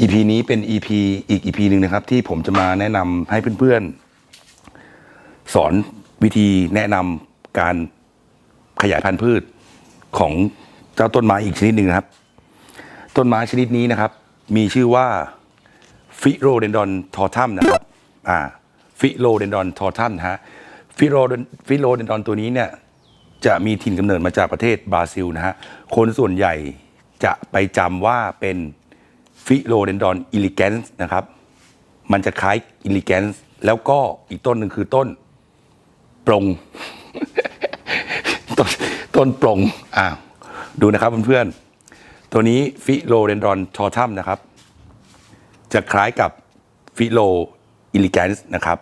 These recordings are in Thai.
EP นี้เป็น EP อีก EP หนึ่งนะครับ ที่ผมจะมาแนะนำให้เพื่อนๆ สอนวิธีแนะนำการขยายพันธุ์พืชของเจ้าต้นไม้อีกชนิดหนึ่งนะครับ ต้นไม้ชนิดนี้นะครับ มีชื่อว่าฟิโรเดนดอนทอทัมนะครับอ่าฟิโรเดนดอนทอทัมฮะฟิโรฟิโรเดนดอนตัวนี้เนี่ยจะมีถิ่นกำเนิดมาจากประเทศบราซิลนะฮะคนส่วนใหญ่จะไปจำว่าเป็น ฟิโลเดนดอนอิลิแกนส์นะครับ มันจะคล้ายอิลิแกนส์แล้วก็อีกต้นหนึ่งคือต้นปรงต้นต้นปรงอ้าดูนะครับเพื่อนๆ ตัวนี้ฟิโลเดนดอนทอทัมนะครับ จะคล้ายกับฟิโลอิลิแกนส์นะครับ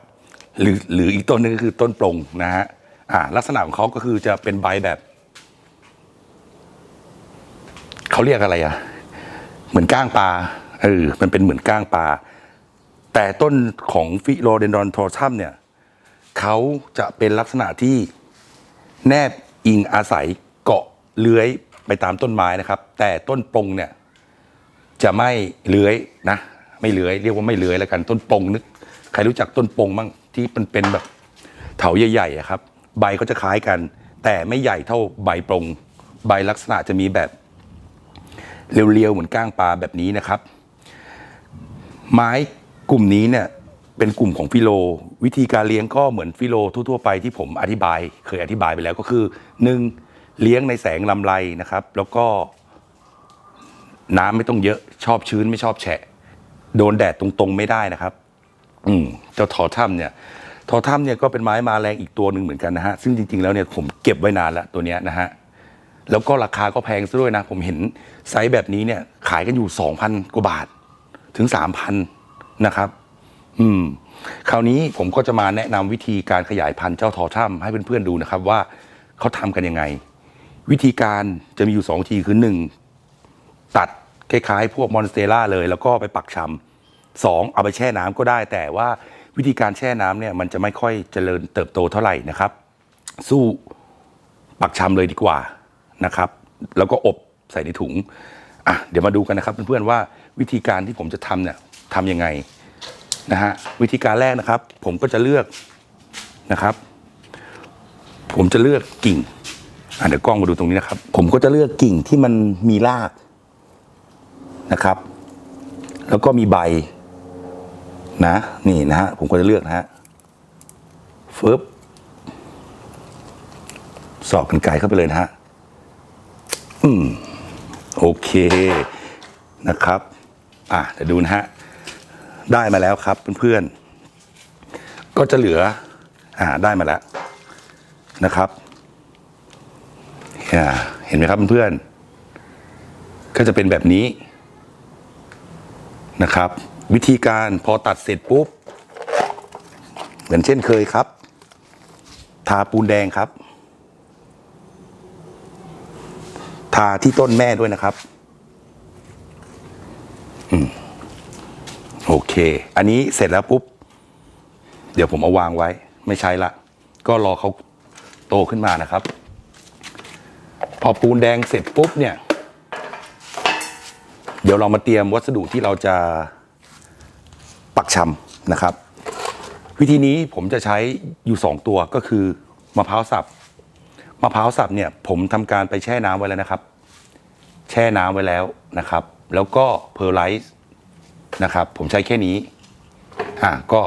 หรือหรืออีกต้นหนึงก็คือต้นปรงนะฮะอ่าลักษณะของเขาก็คือจะเป็นใบแบบ เขาเรียกอะไรอะ เหมือนก้างปลาเออมันเป็นเหมือนก้างปลาแต่ต้นของฟิโลเดนดอนโททัมเนี่ยเขาจะเป็นลักษณะที่แนบอิงอาศัยเกาะเลื้อยไปตามต้นไม้นะครับ แต่ต้นปงเนี่ยจะไม่เลื้อยนะ ไม่เลื้อยเรียกว่าไม่เลื้อยแล้วกัน ต้นปงนึกใครรู้จักต้นปงบ้างที่มันเป็นแบบเถาใหญ่ๆครับ ใบก็จะคล้ายกัน แต่ไม่ใหญ่เท่าใบปงใบลักษณะจะมีแบบ เรียวๆเหมือนก้างปลาแบบนี้นะครับ ไม้กลุ่มนี้เนี่ยเป็นกลุ่มของฟิโล วิธีการเลี้ยงก็เหมือนฟิโลทั่วๆไปที่ผมอธิบาย เคยอธิบายไปแล้วก็คือหนึ่งเลี้ยงในแสงลำไรนะครับ แล้วก็น้ำไม่ต้องเยอะชอบชื้นไม่ชอบแฉะ โดนแดดตรงๆไม่ได้นะครับ อืมเจ้าทอถ้ำเนี่ย ทอถ้ำเนี่ยก็เป็นไม้มาแรงอีกตัวหนึ่งเหมือนกันนะฮะซึ่งจริงๆแล้วเนี่ยผมเก็บไว้นานแล้วตัวเนี้ยนะฮะ แล้วก็ราคาก็แพงซะด้วยนะ ผมเห็นไซส์แบบนี้เนี่ย ขายกันอยู่สองพันกว่าบาทถึงสามพันนะครับ อืม คราวนี้ผมก็จะมาแนะนำวิธีการขยายพันธุ์เจ้าทอถ้ำให้เพื่อนๆดูนะครับว่าเขาทำกันยังไง วิธีการจะมีอยู่สองวิธีคือหนึ่งตัดคล้ายๆ พวกมอนสเตล่าเลย แล้วก็ไปปักชำสองเอาไปแช่น้ำก็ได้ แต่ว่าวิธีการแช่น้ำเนี่ยมันจะไม่ค่อยเจริญเติบโตเท่าไหร่นะครับ สู้ปักชำเลยดีกว่า นะครับ แล้วก็อบใส่ในถุงอะเดี๋ยวมาดูกันนะครับเพื่อนๆว่าวิธีการที่ผมจะทำเนี่ยทำยังไงนะฮะวิธีการแรกนะครับ ผมก็จะเลือกนะครับ ผมจะเลือกกิ่งอะเดี๋ยวกล้องมาดูตรงนี้นะครับ ผมก็จะเลือกกิ่งที่มันมีรากนะครับ แล้วก็มีใบนะนี่นะฮะผมก็จะเลือกนะฮะฟึบสอกกันไกลเข้าไปเลยนะฮะ โอเคนะครับ อะเดี๋ยวดูนะฮะ ได้มาแล้วครับเพื่อนๆ ก็จะเหลือ อ่าได้มาแล้วนะครับอ่าเห็นไหมครับเพื่อนๆ ก็จะเป็นแบบนี้นะครับ วิธีการพอตัดเสร็จปุ๊บ เหมือนเช่นเคยครับ ทาปูนแดงครับ ทาที่ต้นแม่ด้วยนะครับอืมโอเค อันนี้เสร็จแล้วปุ๊บ เดี๋ยวผมเอาวางไว้ ไม่ใช้ละ ก็รอเขาโตขึ้นมานะครับ พอปูนแดงเสร็จปุ๊บเนี่ย เดี๋ยวเรามาเตรียมวัสดุที่เราจะปักชำนะครับ วิธีนี้ผมจะใช้อยู่สองตัวก็คือมะพร้าวสับ มะพร้าวสับเนี่ยผมทำการไปแช่น้ำไว้แล้วนะครับ แช่น้ำไว้แล้วนะครับ แล้วก็เพอร์ไลซ์นะครับ ผมใช้แค่นี้อะก็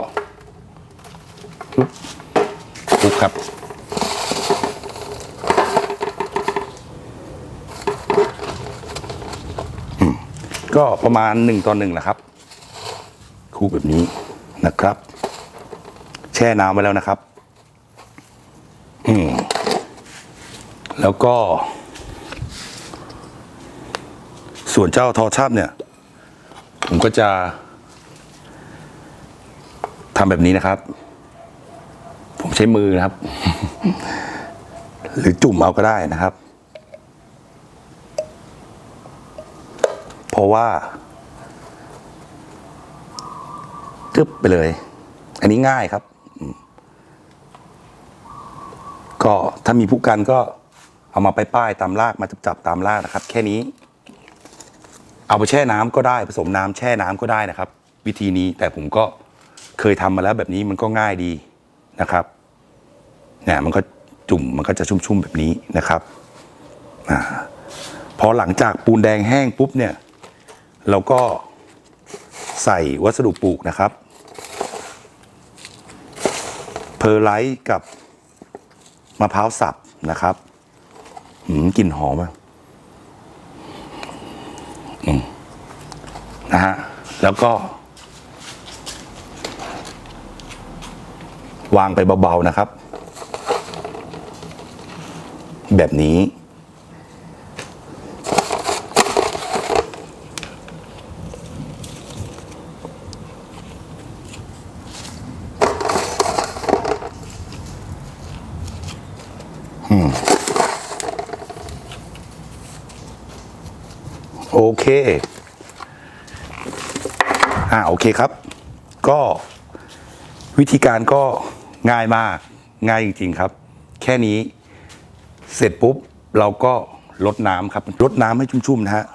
ปุ๊บปุ๊บครับก็ประมาณหนึ่งต่อหนึ่งแหละครับคลุกแบบนี้นะครับ แช่น้ำไว้แล้วนะครับ อืม แล้วก็ ส่วนเจ้าทอชับเนี่ย ผมก็จะทำแบบนี้นะครับ ผมใช้มือนะครับ หรือจุ่มเอาก็ได้นะครับ เพราะว่าจึ๊บไปเลย อันนี้ง่ายครับ ก็ถ้ามีผู้กันก็ เอามาไปป้ายตามรากมาจับๆตามรากนะครับ แค่นี้ เอาไปแช่น้ำก็ได้ผสมน้ำแช่น้ำก็ได้นะครับ วิธีนี้แต่ผมก็เคยทำมาแล้วแบบนี้มันก็ง่ายดีนะครับเนี่ยมันก็จุ่มมันก็จะชุ่มๆแบบนี้นะครับอพอหลังจากปูนแดงแห้งปุ๊บเนี่ย เราก็ใส่วัสดุปลูกนะครับ เพอร์ไลท์กับมะพร้าวสับนะครับ หืมกลิ่นหอมอะอืมนะฮะ แล้วก็ วางไปเบา ๆ นะครับ แบบนี้ โอเค อ่าโอเคครับ ก็วิธีการก็ง่ายมากง่ายจริง ๆครับ แค่นี้เสร็จปุ๊บเราก็ลดน้ำครับลดน้ำให้ชุ่มๆนะฮะ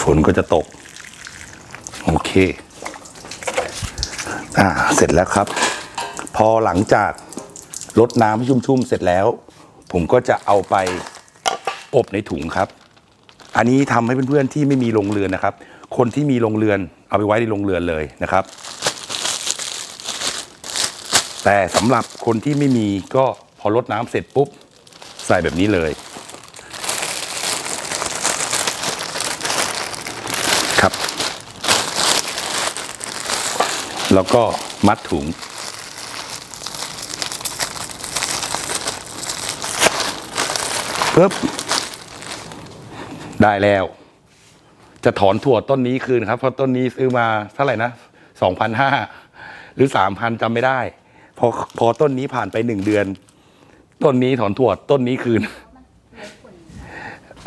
ฝนก็จะตก โอเค อ่าเสร็จแล้วครับ พอหลังจากลดน้ำให้ชุ่มๆเสร็จแล้ว ผมก็จะเอาไปอบในถุงครับ อันนี้ทำให้เพื่อนๆที่ไม่มีโรงเรือนนะครับ คนที่มีโรงเรือนเอาไปไว้ในโรงเรือนเลยนะครับ แต่สำหรับคนที่ไม่มีก็พอลดน้ำเสร็จปุ๊บ ใส่แบบนี้เลย ครับ แล้วก็มัดถุง ปึ๊บ ได้แล้ว จะถอนถั่วต้นนี้คืนครับ เพราะต้นนี้ซื้อมาเท่าไหร่นะสองพันห้าหรือสามพันจำไม่ได้ พอพอต้นนี้ผ่านไปหนึ่งเดือน ต้นนี้ถอนถั่วต้นนี้คืน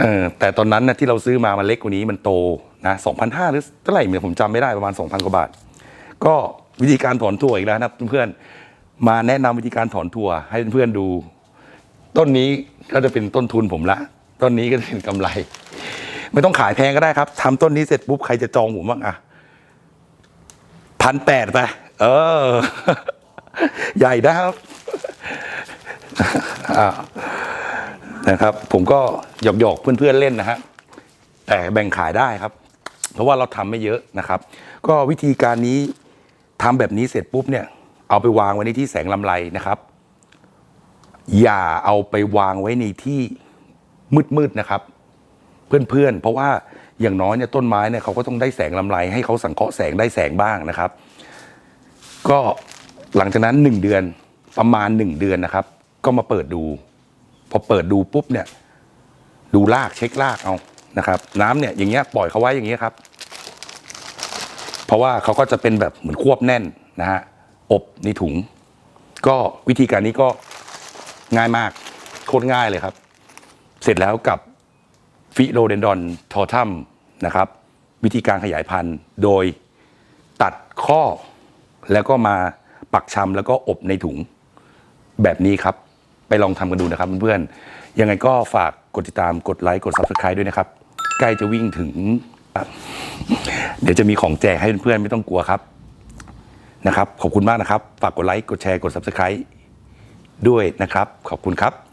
เออแต่ตอนนั้นนะที่เราซื้อมามันเล็กกว่านี้มันโตนะสองพันห้าหรือเท่าไหร่เนี่ยผมจำไม่ได้ประมาณสองพันกว่าบาท ก็วิธีการถอนถั่วอีกแล้วนะครับเพื่อนๆมาแนะนำวิธีการถอนถั่วให้เพื่อนๆดู ต้นนี้ก็จะเป็นต้นทุนผมละต้นนี้ก็จะเป็นกำไร ไม่ต้องขายแพงก็ได้ครับทำต้นนี้เสร็จปุ๊บใครจะจองผมบ้างอะพันแปดไปเออ ใหญ่นะครับอ่านะครับ ผมก็หยอกหยอกๆเพื่อนๆเล่นนะฮะแต่แบ่งขายได้ครับ เพราะว่าเราทำไม่เยอะนะครับ ก็วิธีการนี้ ทำแบบนี้เสร็จปุ๊บเนี่ย เอาไปวางไว้ในที่แสงลำไรนะครับ อย่าเอาไปวางไว้ในที่มืดๆนะครับ เพื่อนๆ เพราะว่าอย่างน้อยเนี่ยต้นไม้เนี่ยเขาก็ต้องได้แสงลำไร ให้เขาสังเคราะห์แสงได้แสงบ้างนะครับ ก็หลังจากนั้นหนึ่งเดือนประมาณหนึ่งเดือนนะครับ ก็มาเปิดดู พอเปิดดูปุ๊บเนี่ย ดูรากเช็ครากเอานะครับ น้ำเนี่ยอย่างเงี้ยปล่อยเขาไว้อย่างเงี้ยครับ เพราะว่าเขาก็จะเป็นแบบเหมือนควบแน่นนะฮะอบในถุง ก็วิธีการนี้ก็ง่ายมากโคตรง่ายเลยครับ เสร็จแล้วกับฟิโลเดนดอนทอทัมนะครับ วิธีการขยายพันธุ์โดยตัดข้อแล้วก็มาปักชำแล้วก็อบในถุงแบบนี้ครับ ไปลองทำกันดูนะครับเพื่อนๆยังไงก็ฝากกดติดตามกดไลค์กด Subscribe ด้วยนะครับ ใกล้จะวิ่งถึง เดี๋ยวจะมีของแจกให้เพื่อนๆไม่ต้องกลัวครับนะครับ ขอบคุณมากนะครับ ฝากกดไลค์กดแชร์กด Subscribe ด้วยนะครับ ขอบคุณครับ